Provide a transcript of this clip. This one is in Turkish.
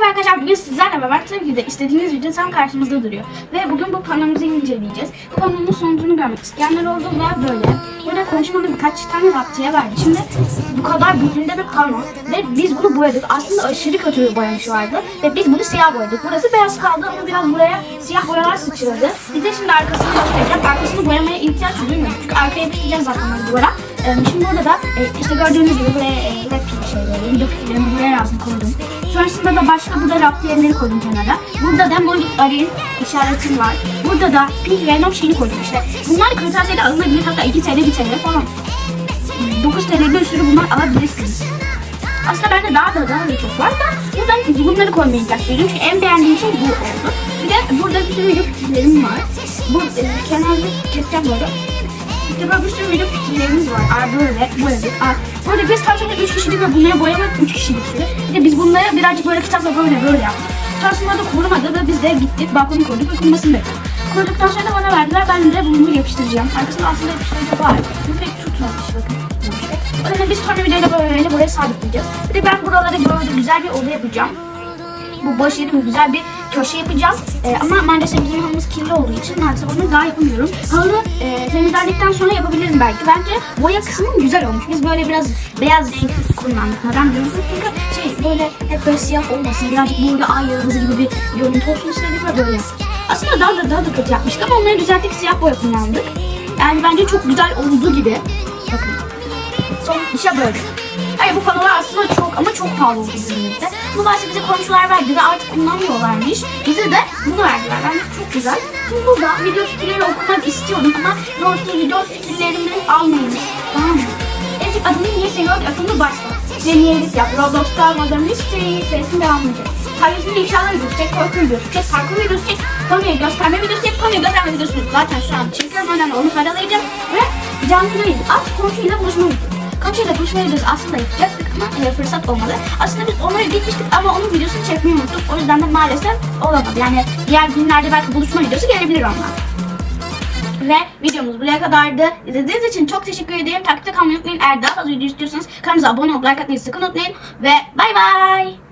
Merhaba arkadaşlar bugün sizlerle beraber tabii ki istediğiniz video tam karşımızda duruyor. Ve bugün bu panomuzu inceleyeceğiz. Bu panonun sonucunu görmek isteyenler oldu ve böyle. Burada konuşmamda birkaç tane raptiye verdi. Şimdi bu kadar büyüklüğünde bir pano ve biz bunu boyadık. Aslında aşırı kötü bir boyamış vardı ve biz bunu siyah boyadık. Burası beyaz kaldı ama biraz buraya siyah boyalar sıçradı. De şimdi arkasını göstereceğim. Arkasını boyamaya ihtiyaç duymuyorum çünkü arkaya yapıştıracağız zaten ben duvara. Ee, Şimdi burada da e, işte gördüğünüz gibi buraya e, web şeyleri, video fikirlerimi buraya yazdım koydum. Sonrasında da başka burada raptiyeleri koydum kenara. Burada da Monolith Aray'ın işaretim var. Burada da Pink Venom şeyini koydum işte. Bunlar kırtasiyede alınabilir hatta 2 TL 1 TL falan. 9 TL bir sürü bunlar alabilirsiniz. Aslında bende daha da daha da çok var da buradan bunları ihtiyaç duyuyorum çünkü en beğendiğim şey bu oldu. Bir de burada bir sürü fikirlerim var. Bu e, kenarda keseceğim böyle. İşte böyle bir sürü video fikirlerimiz var. Aa böyle, böyle. Aa, burada biz tavşanı 3 kişilik ve bunları boyamak 3 kişilik. Bir de biz bunları birazcık böyle kitapla böyle böyle yaptık. Sonrasında da kurumadı ve biz de gittik balkonu koyduk ve kurumasını bekledik. Kurduktan sonra da bana verdiler. Ben de bunu yapıştıracağım. Arkasında aslında yapıştırıcı var. Bu pek tutmamış bakın. tutmamış. O yüzden biz tornavidayla böyle buraya sabitleyeceğiz. Bir de ben buralara böyle güzel bir oda yapacağım bu boş yerime güzel bir köşe yapacağım. Ee, ama maalesef bizim halımız kirli olduğu için maalesef onu daha yapamıyorum. Halı e, temizlendikten sonra yapabilirim belki. Bence boya kısmı güzel olmuş. Biz böyle biraz beyaz süt kullandık. Neden diyorsunuz? Çünkü şey böyle hep böyle siyah olmasın. Birazcık böyle ay yıldızı gibi bir görüntü olsun istedik ve böyle. Aslında daha da daha da kötü yapmıştık ama onları düzelttik siyah boya kullandık. Yani bence çok güzel oldu gibi. Bakın. Son işe böyle. Hayır bu panolar aslında çok pahalı oldu bizimizde. Bu bahsi bize komşular verdi ve artık kullanmıyorlarmış. Bize de bunu verdiler. Bence çok güzel. Şimdi burada video fikirleri okumak istiyorum ama doğrusu video fikirlerimi almayın. Tamam mı? Ezik adını niye seviyor? Akıllı başla. Deneyelim yap. Roblox'ta Modern Mystery serisinin devamı olacak. Tablesinde inşallah gözükecek, korku videosu çek, parkur videosu çek, konuyu gösterme videosu yap, konuyu gösterme videosu zaten şu an çekiyorum. Önemli onu karalayacağım ve canlı yayın. At komşuyla buluşma videosu. Komşuyla buluşma videosu aslında yapacaktık ama e, fırsat olmadı. Aslında biz ona gitmiştik ama onun videosunu çekmeyi unuttuk. O yüzden de maalesef olamadı. Yani diğer günlerde belki buluşma videosu gelebilir ondan. Ve videomuz buraya kadardı. İzlediğiniz için çok teşekkür ederim. Takipte kalmayı unutmayın. Eğer daha fazla video istiyorsanız kanalımıza abone olup like atmayı sakın unutmayın. Ve bay bay.